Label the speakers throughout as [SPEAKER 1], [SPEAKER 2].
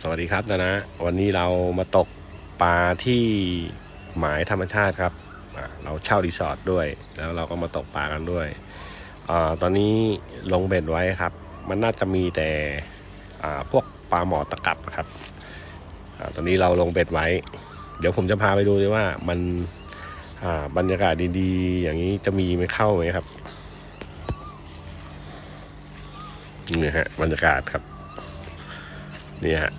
[SPEAKER 1] สวัสดีครับนะนะ วันนี้เรามาตกปลาที่หมายธรรมชาติครับ เราเช่ารีสอร์ทด้วย แล้วเราก็มาตกปลากันด้วยอตอนนี้ลงเบ็ดไว้ครับ มันน่าจะมีแต่พวกปลาหมอตะกับครับอตอนนี้เราลงเบ็ดไว้ เดี๋ยวผมจะพาไปดูด้วยว่ามันบรรยากาศดีๆ อย่างนี้จะมีไหมเข้าไหมครับนี่ฮะบรรยากาศครับ นี่ฮะ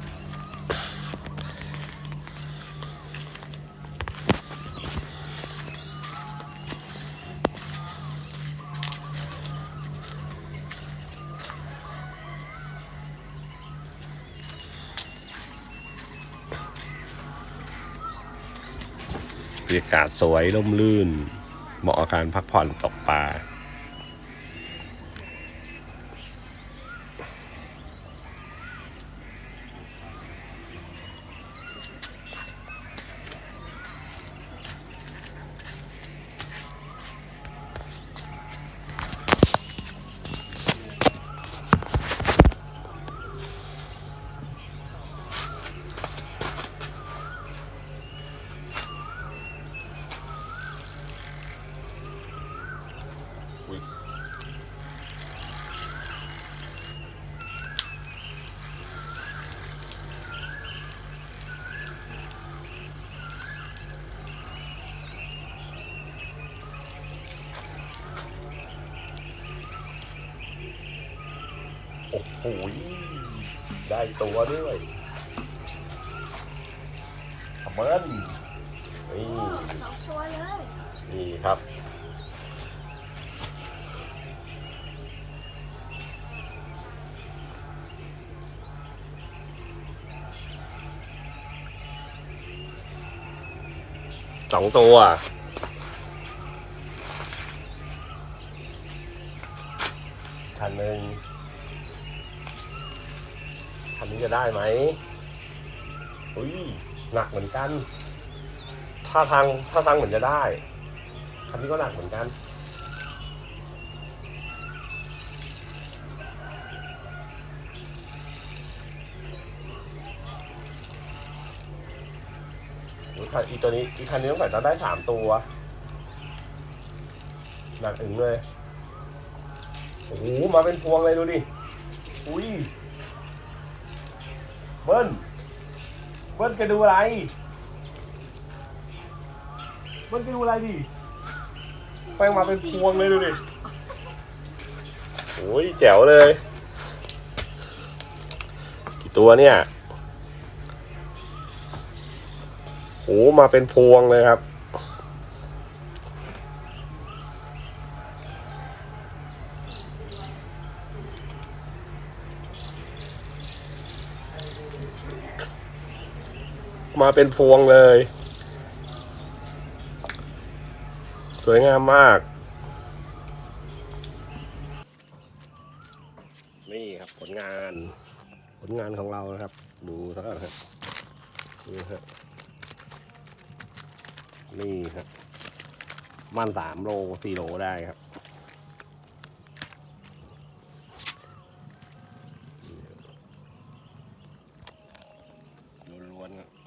[SPEAKER 1] บรรยากาศสวยร่มรื่น เหมาะกับการพักผ่อนตกปลา โอ้โหได้ตัวด้วยขอบเบิ้ลนี่
[SPEAKER 2] สองตัวเลย
[SPEAKER 1] นี่ครับสองตัวคันหนึ่ง คันนี้จะได้ไหมอุ้ยหนักเหมือนกันท่าทางท่าทางเหมือนจะได้ คันนี้ก็หนักเหมือนกันอุ้ยขาอีตัวนี้อีคันนี้ต้องใส่ต้องได้สามตัว หนักถึงเลย โอ้โห มาเป็นพวงเลยดูดิ อุ้ย เบิ้ลเบิ้ลแกดูอะไร เบิ้ลแกดูอะไรดิแป้งมาเป็นพวงเลยดูดิโอ้ยแจ๋วเลย กี่ตัวเนี่ยโอ้มาเป็นพวงเลยครับ มาเป็นพวงเลย สวยงามมาก นี่ครับผลงาน ผลงานของเรานะครับ ดูสักกันครับนี่ครับนี่ครับมันสามโลสี่โลได้ครับ 많이